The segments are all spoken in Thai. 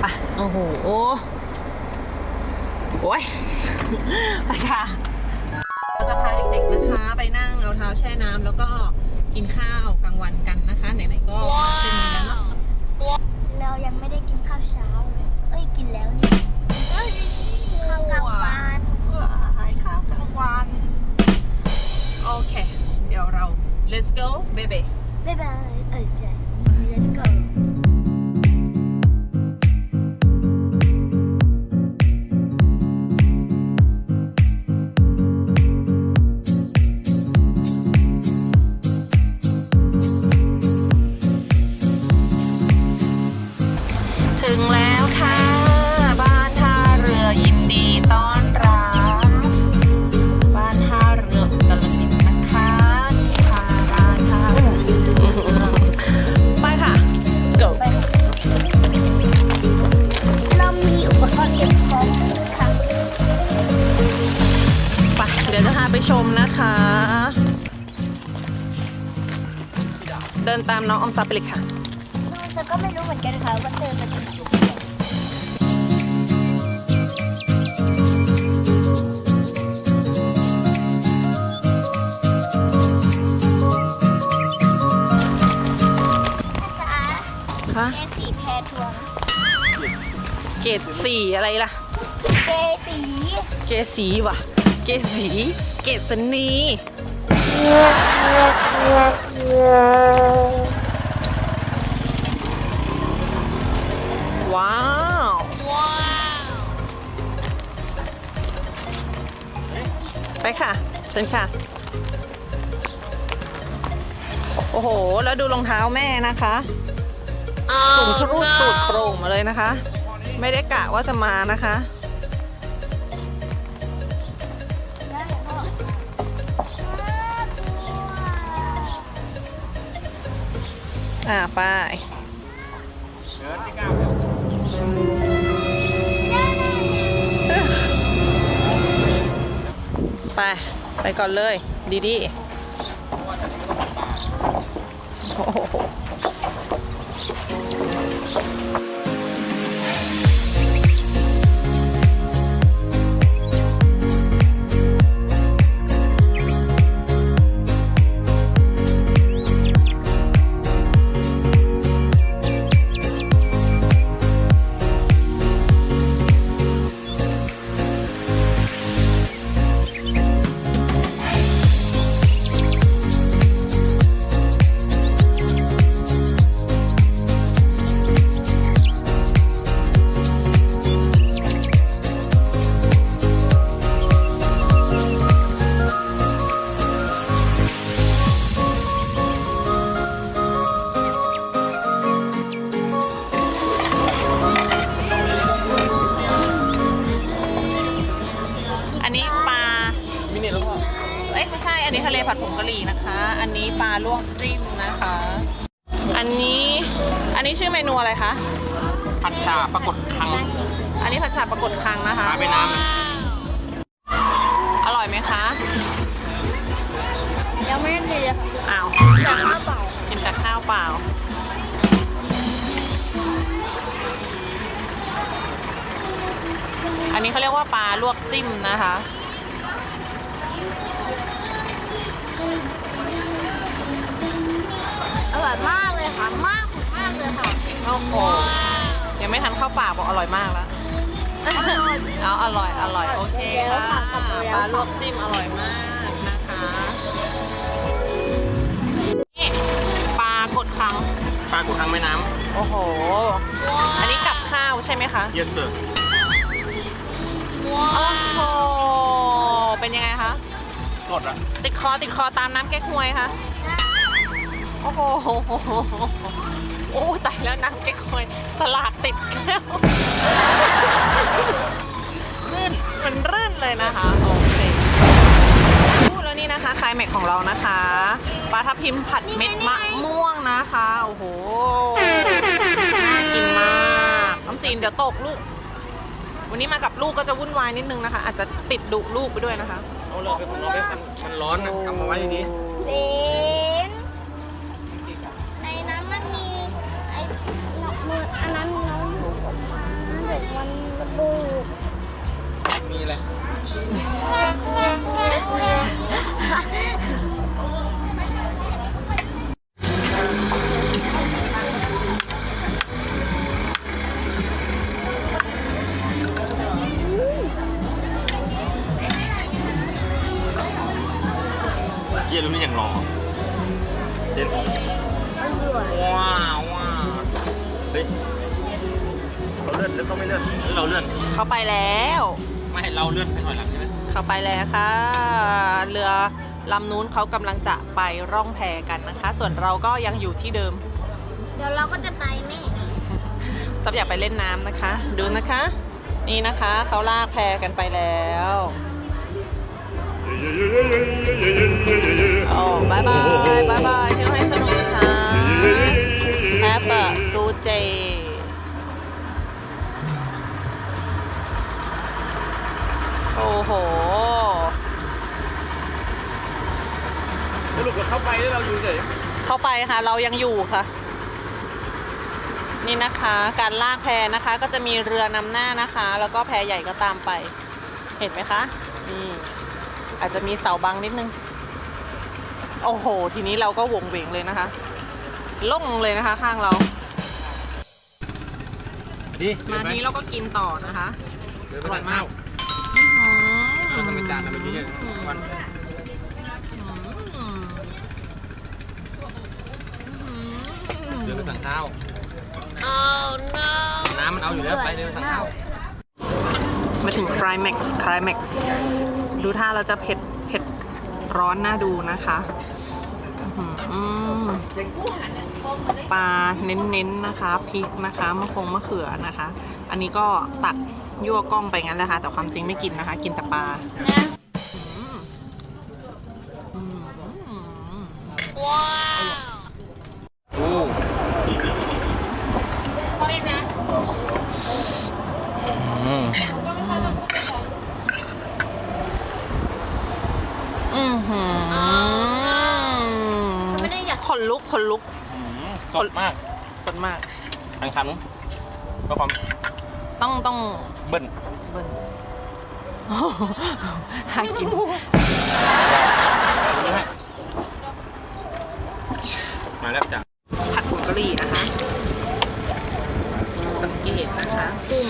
ไปโอ้โห โอ้ยไปค่ะ เราจะพาเด็กๆนะคะ ไปนั่งเอาเท้าแช่น้ำแล้วก็กินข้าวกลางวันกันนะคะ ไหนๆก็มาเส้นนี้แล้วเนาะเรายังไม่ได้กินข้าวเช้าเลยเอ้ย กินแล้วนี่ข้าวกลางวันหายข้าวกลางวันโอเค เดี๋ยวเรา let's go baby บ๊ายบายเอ้ย ชมนะคะ เดินตามน้องออมซับไปเลยค่ะแต่ก็ไม่รู้เหมือนกันค่ะว่าเธอมันจะถูกจ๊ะฮะเกสีแพรทัวร์นะเกรดสี่อะไรล่ะ เกสี เกรดสีว่ะ เกรดสีเกรดสนีว้าว ไปค่ะเชิญค่ะ โอ้โห แล้วดูรองเท้าแม่นะคะสูงชะรูดตูดโปร่งมาเลยนะคะ ไม่ได้กะว่าจะมานะคะ อ่าไปไป ไปก่อนเลย ดีดีโอ้โห ผัดผงกะหรี่นะคะ อันนี้ปลาลวกจิ้มนะคะ อันนี้อันนี้ชื่อเมนูอะไรคะผัดชาปรากฏคังอันนี้ผัดฉาปรากฏคังนะคะ ปลาไปน้ำนะอร่อยไหมคะยังไม่ได้เลยค่ะอ้าวจากข้าวเปล่ากินแต่ข้าวเปล่า อันนี้เขาเรียกว่าปลาลวกจิ้มนะคะ โอ้โหยังไม่ทันเข้าปากบอกอร่อยมากแล้วเอาอร่อยอร่อยโอเคค่ะปลาลวกจิ้มอร่อยมากนะคะนี่ปลากดคังปลากฏคังแม่น้โอ้โห อันนี้กับข้าวใช่ไหมคะำเยสเซอร์โอ้โห เป็นยังไงคะ กดอะ ติดคอติดคอตามน้ำแก๊กฮวยคะ โอ้โหโอ้ตายแล้วน้ำแก๊กฮวยสลากติดแก้วรื่นมันรื่นเลยนะคะโอเคพูดแล้วนี่นะคะคลายแม็กของเรานะคะปลาทับทิมผัดเม็ดมะม่วงนะคะโอ้โหน่ากินมากน้ำซีนเดี๋ยวตกลูก วันนี้มากับลูกก็จะวุ่นวายนิดนึงนะคะ อาจจะติดดุลูกไปด้วยนะคะเอาเลยไปผมเอาไปมันมันร้อนนะทำมาไว้อย่างนี้ ราเลื่อนหรือเขาไม่เลื่อนหรือเราเลื่อน เข้าไปแล้ว ไม่ให้เราเลื่อนไปหน่อยหลังใช่ไหมเข้าไปแล้วค่ะ เรือลำนู้นเขากำลังจะไปร่องแพกันนะคะ ส่วนเราก็ยังอยู่ที่เดิม เดี๋ยวเราก็จะไปแม่ซับอยากไปเล่นน้ำนะคะ ดูนะคะ นี่นะคะเขาลากแพกันไปแล้วโอ้บายบายบายบายเที่ยวให้สนุกค่ะ โอ้โห สรุปเราเข้าไปแล้วเราอยู่เฉยเข้าไปค่ะ เรายังอยู่ค่ะ นี่นะคะ การลากแพนะคะ ก็จะมีเรือนำหน้านะคะ แล้วก็แพใหญ่ก็ตามไป เห็นไหมคะนี่อาจจะมีเสาบังนิดนึง โอ้โห ทีนี้เราก็วงเวงเลยนะคะ ล่งเลยนะคะ ข้างเราดิมานี้เราก็กินต่อนะคะเดินไปสั่งข้าว เราทำเป็นจานทำเป็นเยอะๆวันเดินไปสั่งข้าวน้ำมันเอาอยู่แล้วไปเดินไปสั่งข้าว มาถึงคลายแม็กซ์คลายแม็กซ์ดูท่าเราจะเผ็ดเผ็ดร้อนน่าดูนะคะปลาเน้นๆนะคะพริกนะคะมะพงมะเขือนะคะ อันนี้ก็ตัก ยั่วกล้องไปงั้นแหละค่ะ แต่ความจริงไม่กินนะคะ กินแต่ปลานะอืมอืมอืมว้าวโอ้อืมอือหือไม่ได้อยากขนลุกขนลุกสดมากสดมากอันคำนึงเพื่อความต้องต้อง เบิ้ลเบิ้ลโอ้โหหากินมาแล้วจ้ะผัดผงกะหรี่นะคะ สังเกตนะคะกุ้ง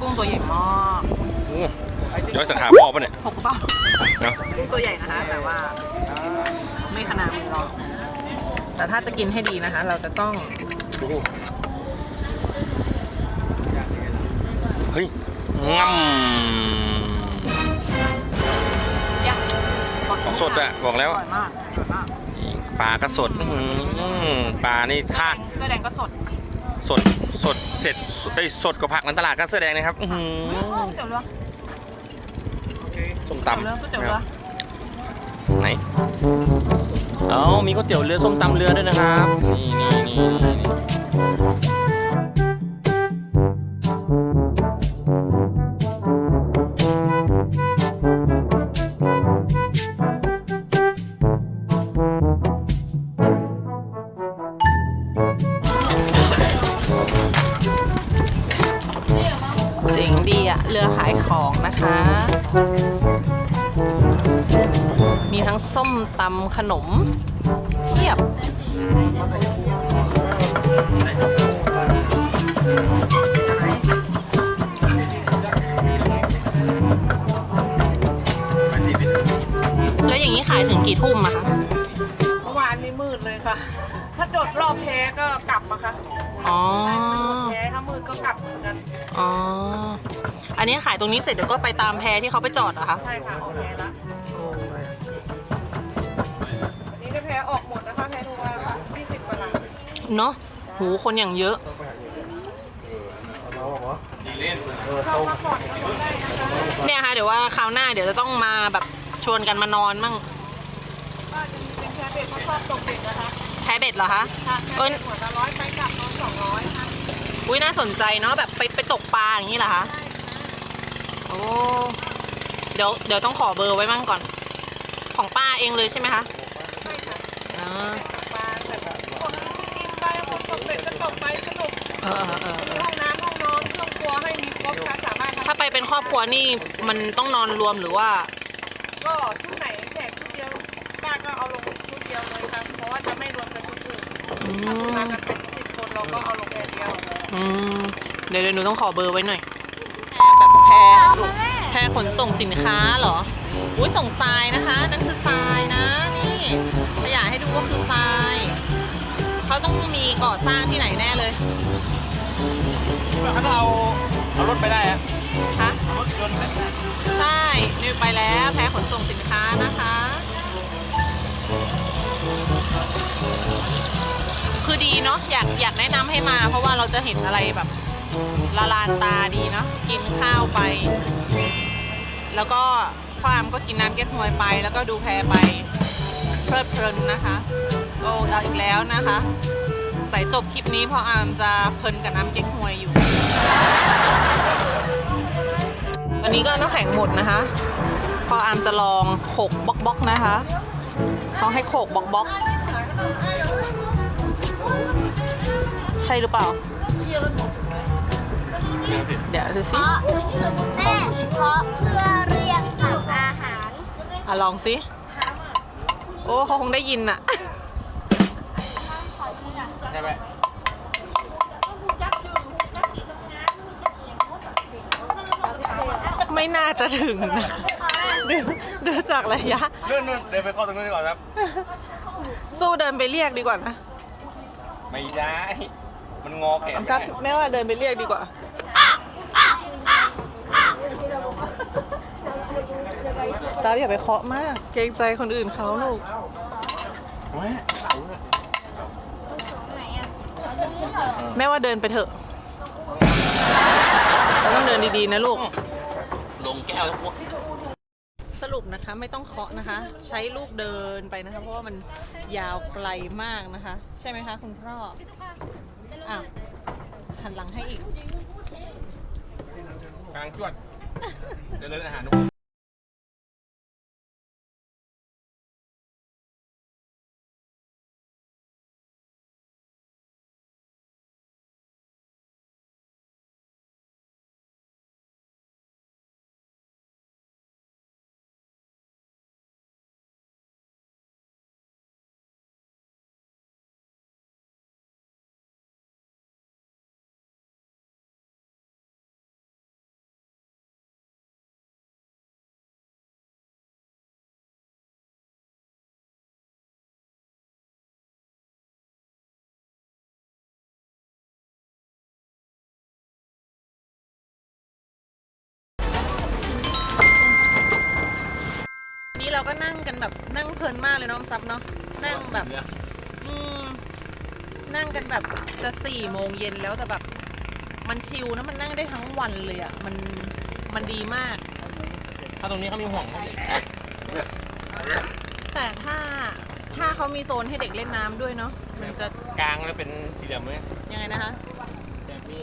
กุ้งตัวใหญ่มากโอ้ย้อยสังขาพ่อปะเนี่ยหกเป้าเนาะกุ้งตัวใหญ่นะคะ แต่ว่า ไม่ขนาดมือหรอกแต่ถ้าจะกินให้ดีนะคะ เราจะต้อง โอ้โหเฮ้ย งัมย่างของสดอะบอกแล้วอร่อยมากอร่อยมากปลาก็สดอื้อหือปลานี่ถ้า เสื้อแดงก็สดสดสดเสร็จเอ้ยสดกว่าผักในตลาดก็เสื้อแดงนะครับอื้อหือก๋วยเตี๋ยวเรือ ส้มก๋วยตำเตี๋ยวเรือก๋วยเตี๋ยวเรือ ไหนเอามีก๋วยเตี๋ยวเรือส้มตำเรือด้วยนะครับ นี่นี่นี่นี่ ดีอะเรือขายของนะคะ มีทั้งส้มตำขนมเพียบแล้วอย่างนี้ขายถึงกี่ทุ่มอะคะ เมื่อวานนี้มืดเลยค่ะ ถ้าจดรอบแพ้ก็กลับมาค่ะอ๋อแพ้ถ้ามืดก็กลับเหมือนกัน อ๋อ อันนี้ขายตรงนี้เสร็จเดี๋ยวก็ไปตามแพที่เขาไปจอดเหรอคะ ใช่ค่ะออกแพ้ละวันนี้ก็แพ้ออกหมดนะคะแพ้ดูว่า20กว่าหลังเนาะหูคนอย่างเยอะเข้าพักผ่อนก็ลดได้นะคะเนี่ยค่ะเดี๋ยวว่าคราวหน้าเดี๋ยวจะต้องมาแบบชวนกันมานอนมั่งก็จะมีเป็นแพ้เบ็ดเพราะชอบตกเบ็ดนะคะแพ้เบ็ดเหรอคะค่ะแพ้เบ็ดหัวละร้อยไปกลับร้อยสองร้อยค่ะอุ้ยน่าสนใจเนาะแบบไปไปตกปลาอย่างนี้เหรอคะโอ้เดี๋ยวเดี๋ยวต้องขอเบอร์ไว้มั่งก่อน ของป้าเองเลยใช่ไหมคะใช่ค่ะอ่าปลาแบบคนกินไปคนตกเบ็ดก็ตกไปสนุกเออเออเออมีห้องน้ำห้องนอนเครื่องครัวให้มีครบค่ะสามารถทำถ้าไปเป็นครอบครัวนี่มันต้องนอนรวมหรือว่า ก็ อืถ้าคุณมมากันเป็นสิบคนเราก็เอาลงแค่เดียวอืมเดี๋ยวเดี๋ยวหนูต้องขอเบอร์ไว้หน่อย แพรแบบแพรแพรขนส่งสินค้าเหรอ อุ้ยส่งทรายนะคะ นั่นคือทรายนะ นี่ถ้าอยากให้ดูก็คือทราย เขาต้องมีก่อสร้างที่ไหนแน่เลย ถ้าเราเอารถไปได้อะคะ รถยนต์ไปได้ใช่นี่ไปแล้วแพ้ขนส่งสินค้านะคะคือ ดีเนาะอยากอยากแนะนำให้มา เพราะว่าเราจะเห็นอะไรแบบละลานตาดีเนาะกินข้าวไป แล้วก็พ่ออามก็กินน้ำเก๊กฮวยไป แล้วก็ดูแพไปเพลิดเพลินนะคะโอ้เอาอีกแล้วนะคะใส่จบคลิปนี้พ่ออามจะเพลินกับน้ำเก๊กฮวยอยู่วันนี้ก็น้ำแข็งหมดนะคะ พออามจะลองโขกบล็อกๆนะคะเขาให้โขกบล็อกบล็อกใช่หรือเปล่า เดี๋ยวดูเพสิราะแม่เพราะเพื่อเรียกสั่งอาหารอะลองสิ โอ้เขาคงได้ยินอะใช่ไหมไม่น่าจะถึงนะดูดูจากระยะนู่นนู่นเดินไปเข้าตรงนู้นดีกว่าครับ สู้เดินไปเรียกดีกว่านะ ไม่ได้ มันงอแขนอัมไม่ซับได้แม่ว่าเดินไปเรียกดีกว่าซับอย่าไปเคาะมาก เกรงใจคนอื่นเขาลูกแม่เสาเนี่ยไหนอะเขาจะนี่เหรอแม่ว่าเดินไปเถอะเราต้องเดินดีๆนะลูก ลงแก้วแล้วพวกสรุปนะคะไม่ต้องเคาะนะคะ ใช้ลูกเดินไปนะคะ เพราะว่ามันยาวไกลมากนะคะ ใช่ไหมคะ คุณพ่อ อะหันหลังให้อีก กลางจวดเจริญอาหารทุกคน เราก็นั่งกันแบบนั่งเพลินมากเลยเน้องซับเนาะนั่งแบบเนี่ยอืมนั่งกันแบบจะสี่โมงเย็นแล้วแต่แบบ มันชิลนะมันนั่งได้ทั้งวันเลยอะ่ะมันมันดีมาก ถ้าตรงนี้เขามีห่วงเขาดิแต่ถ้าถ้าเขามีโซนให้เด็กเล่นน้ำด้วยเนาะมันจะกลางเลยเป็นสี่เหลี่ยมเลยยังไงนะคะแต่มี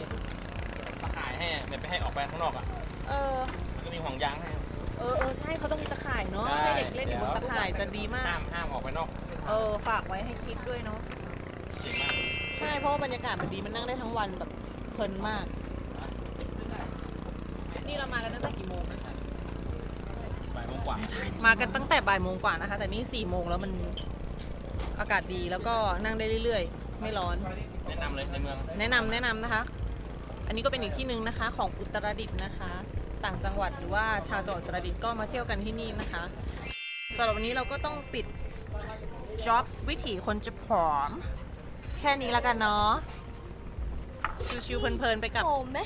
ตะข่ายให้อะแบบไม่ให้ออกไปข้างนอกอะเออแล้วก็มีห่วงยางให้ เออเออใช่เขาต้องมีตะข่ายเนาะให้เด็กเล่นอยู่บนตะข่ายจะดีมาห้ากมห้ามออกไปนอกเออฝากไว้ให้คิดด้วยเนาะเจ๋งมากใช่เพราะว่าบรรยากาศมันดีมันนั่งได้ทั้งวันแบบเพลินมาก นี่เรามากันตั้งแต่กี่โมงนะคะบ่ายโมงกว่ามากันตั้งแต่บ่ายโมงกว่านะคะ แต่นี่สี่โมงแล้วมันอากาศดีแล้วก็นั่งได้เรื่อยๆ ไม่ร้อน แนะนำเลยในเมือง แนะนำแนะนำนะคะ อันนี้ก็เป็นอีกที่หนึ่งนะคะ ของอุตรดิตถ์นะคะ ต่างจังหวัดหรือว่าชาวจังหวัดอุตรดิตถ์ก็มาเที่ยวกันที่นี่นะคะสำหรับวันนี้เราก็ต้องปิดจ็อบวิถีคนจะผอม แค่นี้แล้วกันเนาะชิวๆเพลินๆไปกับโผมไหม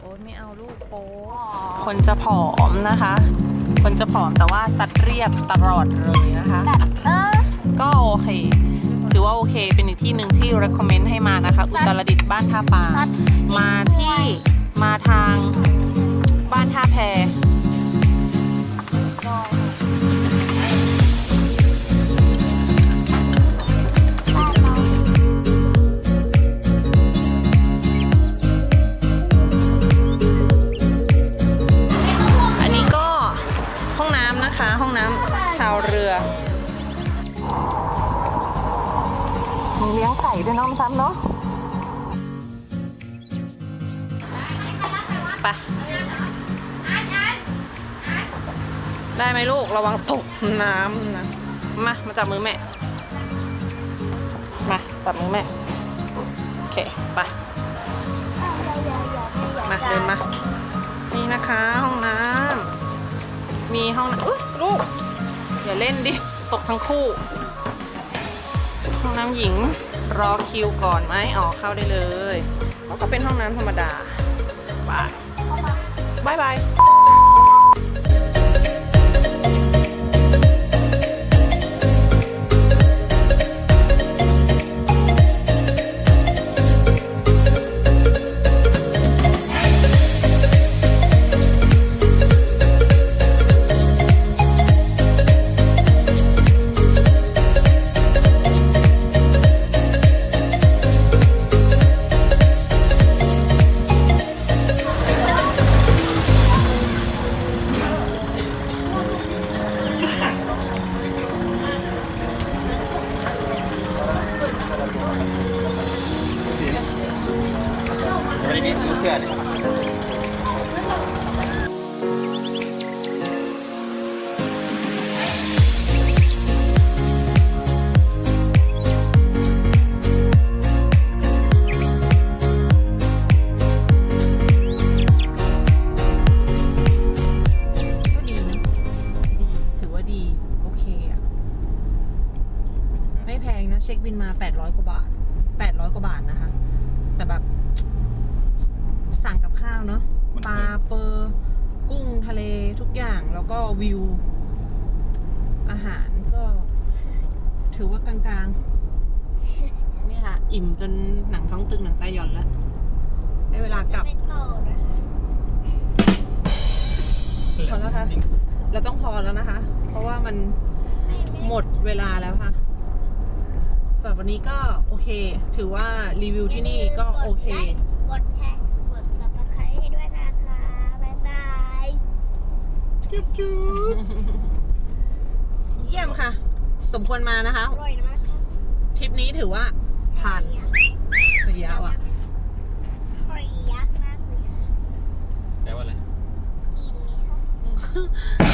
โอ้ยไม่เอาลูกโป๊อ๋อคนจะผอมนะคะ คนจะผอมแต่ว่าสัดเรียบตลอดเลยนะคะ แบบเออ ก็โอเค ถือว่าโอเค เป็นอีกที่หนึ่งที่ recommend ให้มานะคะ อุตรดิตถ์บ้านท่าปลาสัดมาที่มาทาง บ้านท่าแพอันนี้ก็ห้องน้ำนะคะ ห้องน้ำชาวเรือมีเลี้ยงไก่ด้วยน้องซ้ำเนาะไป ได้ไหมลูกระวังตกน้ำนะมา มาจับมือแม่ มาจับมือแม่ โอเค ไป มาเดินมา นี่นะคะห้องน้ำ มีห้องน้ำลูก อย่าเล่นดิ ตกทั้งคู่ ห้องน้ำหญิงรอคิวก่อนไหมอ๋อเข้าได้เลย ก็เป็นห้องน้ำธรรมดา บายบายบาย แพงนะเช็คบินมา800กว่าบาท800กว่าบาทนะคะ แต่แบบ สั่งกับข้าวเนาะปลาเปอร์กุ้งทะเลทุกอย่างแล้วก็วิว อาหารก็ ถือว่ากลางๆนี่ค่ะ อิ่มจนหนังท้องตึงหนังตาหย่อนแล้ว ได้เวลากลับไม่ต่อนะคะพอแล้วค่ะ เราต้องพอแล้วนะคะ เพราะว่ามันไม่ไม่หมดเวลาแล้วค่ะ สำหรับวันนี้ก็โอเค ถือว่ารีวิวที่นี่ก็โอเค กดแชร์กด subscribe ให้ด้วยนะคะ บ๊ายบายจุ๊บจุ๊บเยี่ยมค่ะ สมควรมานะคะ อร่อยมากค่ะทริปนี้ถือว่าผ่านระยะว่ะร่ยยักษ์มากเลยค่ะแปลว่าอะไร อิ่มไหมคะ